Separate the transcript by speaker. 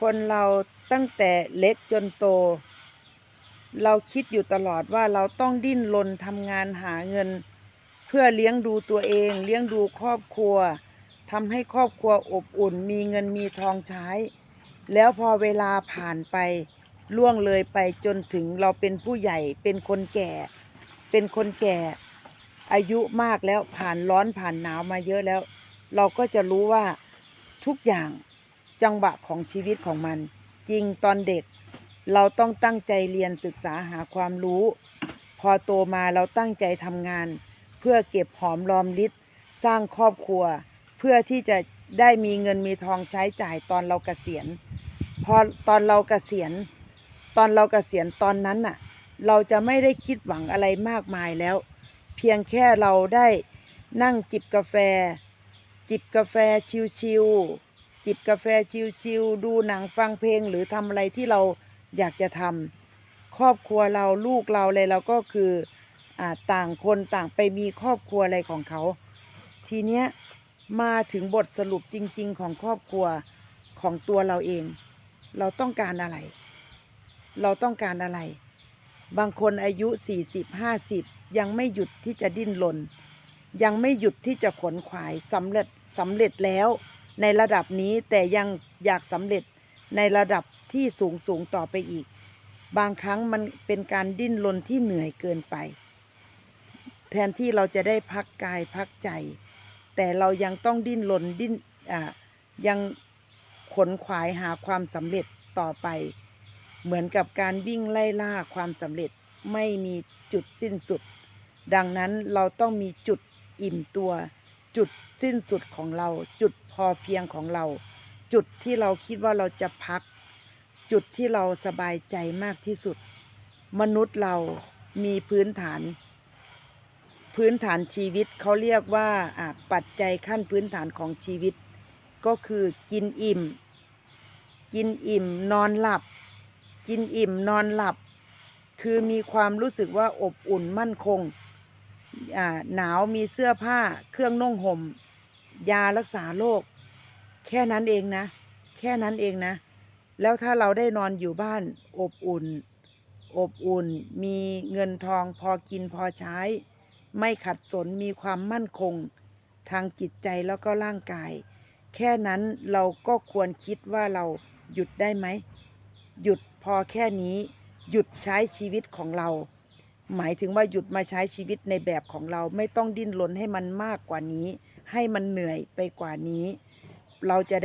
Speaker 1: คนเราตั้งแต่เล็กจนโต เราคิดอยู่ตลอดว่าเราต้องดิ้นรนทำงานหาเงิน เพื่อเลี้ยงดูตัวเอง เลี้ยงดูครอบครัวทำให้ครอบครัวอบอุ่น มีเงินมีทองใช้ แล้วพอเวลาผ่านไปล่วงเลยไปจนถึงเราเป็นผู้ใหญ่เป็นคนแก่ เป็นคนแก่ อายุมากแล้วผ่านร้อนผ่านหนาวมาเยอะแล้ว เราก็จะรู้ว่าทุกอย่าง จังหวะของชีวิตของมัน จริงตอนเด็ก เราต้องตั้งใจเรียนศึกษาหาความรู้ พอโตมาเราตั้งใจทำงาน เพื่อเก็บหอมรอมริบสร้างครอบครัว เพื่อที่จะได้มีเงินมีทองใช้จ่ายตอนเราเกษียณ พอตอนเราเกษียณ ตอนเราเกษียณตอนนั้นน่ะ เราจะไม่ได้คิดหวังอะไรมากมายแล้ว เพียงแค่เราได้นั่งจิบกาแฟ จิบกาแฟชิวๆ จิบกาแฟชิวๆดูหนังฟังเพลงหรือทำอะไรที่เราอยากจะทำครอบครัวเราลูกเราอะไรเราก็คืออต่างคนต่างไปมีครอบครัวอะไรของเขา ทีเนี้ยมาถึงบทสรุปจริง ๆ ของครอบครัวของตัวเราเอง เราต้องการอะไร เราต้องการอะไร บางคนอายุสี่สิบห้าสิบยังไม่หยุดที่จะดิ้นรนยังไม่หยุดที่จะขนขวายสำเร็จสำเร็จแล้ว ในระดับนี้แต่ยังอยากสำเร็จในระดับที่สูงสูงต่อไปอีก บางครั้งมันเป็นการดิ้นรนที่เหนื่อยเกินไป แทนที่เราจะได้พักกายพักใจ แต่เรายังต้องดิ้นรนดิ้นอ่ายังขนขวายหาความสำเร็จต่อไป เหมือนกับการวิ่งไล่ล่าความสำเร็จไม่มีจุดสิ้นสุด ดังนั้นเราต้องมีจุดอิ่มตัว จุดสิ้นสุดของเรา จุดพอเพียงของเรา จุดที่เราคิดว่าเราจะพัก จุดที่เราสบายใจมากที่สุด มนุษย์เรามีพื้นฐาน พื้นฐานชีวิตเขาเรียกว่าปัจจัยขั้นพื้นฐานของชีวิต ก็คือกินอิ่ม กินอิ่มนอนหลับ กินอิ่มนอนหลับ คือมีความรู้สึกว่าอบอุ่นมั่นคง หนาวมีเสื้อผ้า เครื่องนุ่งห่ม ยารักษาโรคแค่นั้นเองนะ แค่นั้นเองนะ แล้วถ้าเราได้นอนอยู่บ้านอบอุ่น อบอุ่น มีเงินทองพอกินพอใช้ ไม่ขัดสนมีความมั่นคง ทางจิตใจแล้วก็ร่างกาย แค่นั้นเราก็ควรคิดว่าเราหยุดได้ไหม หยุดพอแค่นี้ หยุดใช้ชีวิตของเรา หมายถึงว่าหยุดมาใช้ชีวิตในแบบของเราไม่ต้องดิ้นรนให้มันมากกว่านี้ ให้มันเหนื่อยไปกว่านี้ เราจะได้